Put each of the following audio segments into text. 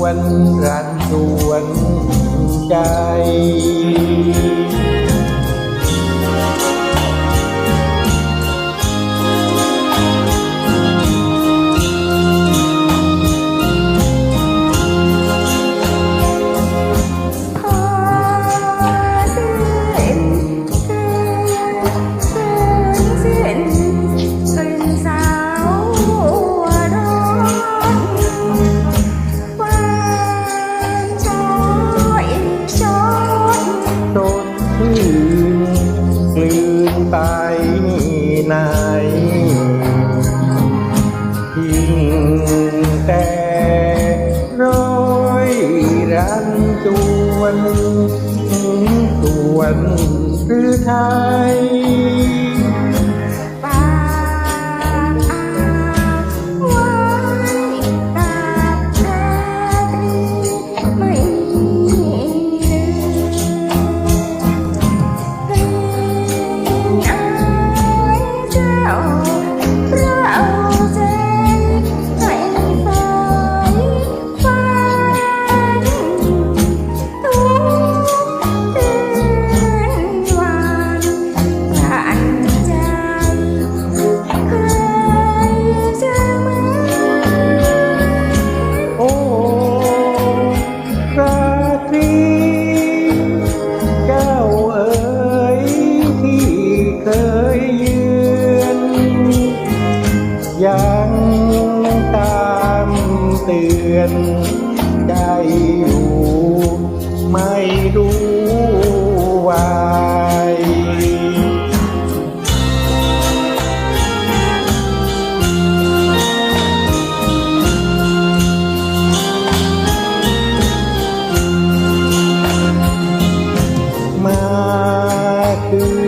วนรันชวนใจ วันหรือไทย เตือน ได้รู้ไม่รู้วายมาคือ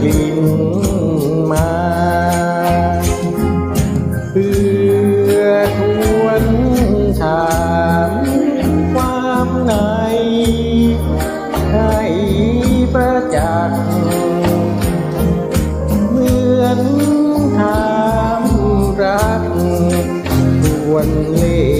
กลิ่นมาเพื่อทวนถามความในให้ประจักษ์เหมือนถามรักควนเล่